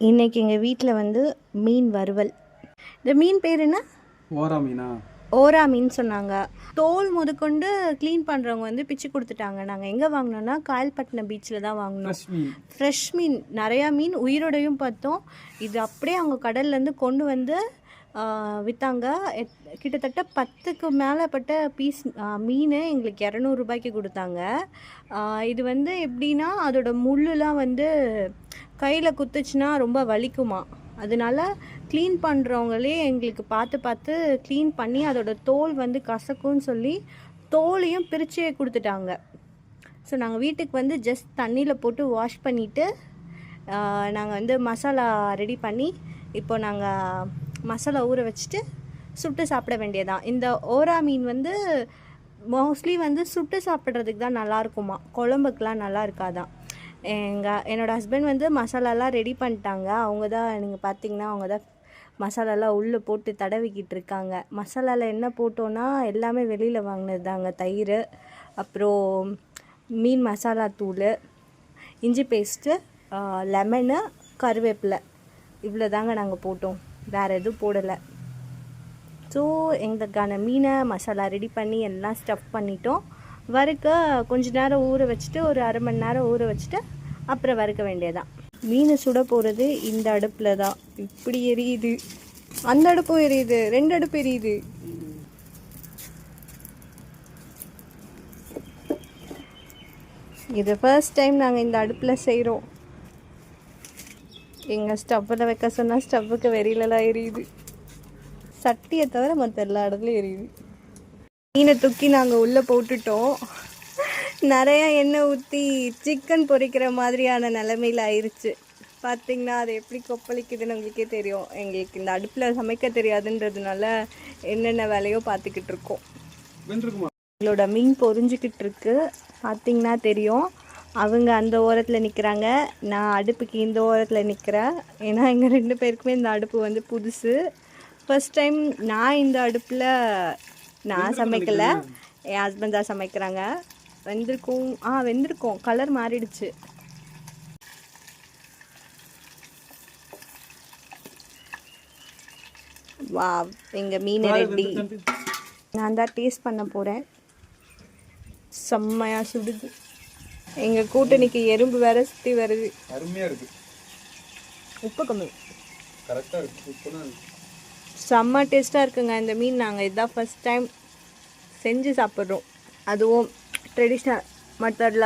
இன்னைக்கு எங்கள் வீட்டில் வந்து மீன் வறுவல். இந்த மீன் பேர் என்ன? ஓரா மீனா? ஓரா மீன் சொன்னாங்க. தோல் முதற்கொண்டு க்ளீன் பண்ணுறவங்க வந்து பிச்சு கொடுத்துட்டாங்க. நாங்கள் எங்கே வாங்கினோன்னா காயல்பட்டினம் பீச்சில் தான் வாங்கினோம். ஃப்ரெஷ் மீன். நிறையா மீன் உயிரோடையும் பார்த்தோம். இது அப்படியே அவங்க கடல்லேருந்து கொண்டு வந்து விற்றாங்க கிட்டத்தட்ட பத்துக்கு மேலேப்பட்ட பீஸ் மீன் எங்களுக்கு இரநூறுபாய்க்கு கொடுத்தாங்க. இது வந்து எப்படின்னா அதோட முள்ளுலாம் வந்து கையில் குத்துச்சுன்னா ரொம்ப வலிக்குமா? அதனால க்ளீன் பண்ணுறவங்களே எங்களுக்கு பார்த்து பார்த்து க்ளீன் பண்ணி அதோட தோல் வந்து கசக்கும்னு சொல்லி தோலையும் பிரித்து கொடுத்துட்டாங்க. ஸோ நாங்கள் வீட்டுக்கு வந்து ஜஸ்ட் தண்ணியில் போட்டு வாஷ் பண்ணிவிட்டு நாங்கள் வந்து மசாலா ரெடி பண்ணி இப்போ நாங்கள் மசாலா ஊற வச்சுட்டு சுட்டு சாப்பிட வேண்டியதான் இந்த ஓரா மீன் வந்து மோஸ்ட்லி வந்து சுட்டு சாப்பிட்றதுக்கு தான் நல்லாயிருக்குமா குழம்புக்கெலாம் நல்லா இருக்காதான் எங்கள் என்னோடய ஹஸ்பண்ட் வந்து மசாலாலாம் ரெடி பண்ணிட்டாங்க. அவங்க தான் நீங்கள் பார்த்தீங்கன்னா அவங்க தான் மசாலாலாம் உள்ளே போட்டு தடவிக்கிட்டு இருக்காங்க. மசாலாவில் என்ன போட்டோன்னா எல்லாமே வெளியில் வாங்கினது தாங்க தயிர் அப்புறம் மீன் மசாலா தூள் இஞ்சி பேஸ்ட்டு லெமனு கருவேப்பிலை. இவ்வளோ தாங்க நாங்கள் போட்டோம். வேறு எதுவும் போடலை. ஸோ எங்களுக்கான மீனை மசாலா ரெடி பண்ணி எல்லாம் ஸ்டஃப் பண்ணிட்டோம். வறுக்க கொஞ்ச நேரம் ஊற வச்சுட்டு ஒரு அரை மணி நேரம் ஊற வச்சுட்டு அப்புறம் வறுக்க வேண்டியதான் மீனை சுட போகிறது இந்த அடுப்பில் தான் இப்படி எரியுது. அந்த அடுப்பும் எரியுது. ரெண்டு அடுப்பு எரியுது. இது ஃபர்ஸ்ட் டைம் நாங்கள் இந்த அடுப்பில் செய்கிறோம் எங்கள் ஸ்டவ்வில் வைக்க சொன்னால் ஸ்டவ்வுக்கு வெறியிலலாம் எரியுது. சட்டியை தவிர மற்ற எல்லா இடத்துலையும் எரியுது. மீனை தூக்கி நாங்கள் உள்ளே போட்டுட்டோம். நிறையா எண்ணெய் ஊற்றி சிக்கன் பொரிக்கிற மாதிரியான நிலமையில் ஆயிடுச்சு பார்த்தீங்கன்னா அது எப்படி கொப்பளிக்குதுன்னு உங்களுக்கே தெரியும். எங்களுக்கு இந்த அடுப்பில் சமைக்க தெரியாதுன்றதுனால என்னென்ன வேலையோ பார்த்துக்கிட்டு இருக்கோம். எங்களோட மீன் பொரிஞ்சுக்கிட்டு இருக்கு. பார்த்தீங்கன்னா தெரியும். அவங்க அந்த ஓரத்தில் நிற்கிறாங்க நான் அடுப்புக்கு இந்த ஓரத்தில் நிற்கிறேன் ஏன்னா எங்கள் ரெண்டு பேருக்குமே இந்த அடுப்பு வந்து புதுசு. ஃபர்ஸ்ட் டைம் நான் இந்த அடுப்பில் நான் சமைக்கலை. என் ஹஸ்பண்ட் தான் சமைக்கிறாங்க. வெந்திருக்கும். ஆ வெந்திருக்கும். கலர் மாறிடுச்சு. வா எங்கள் மீன் ரெடி நான் தான் டேஸ்ட் பண்ண போகிறேன் செம்மையாக சுடுது. எங்கள் கூட்டணிக்கு எறும்பு வேற சுற்றி வருது. அருமையா இருக்கு. உப்பு கம்மி. கரெக்டா இருக்கு. உப்புலாம் இருக்கு. செம்ம டேஸ்ட்டாக இருக்குங்க இந்த மீன் நாங்கள் இதான் ஃபஸ்ட் டைம் செஞ்சு சாப்பிட்றோம். அதுவும் ಟ್ರೆಡಿಷ್ನಲ್ ಮಾತಾಡಲ್ಲ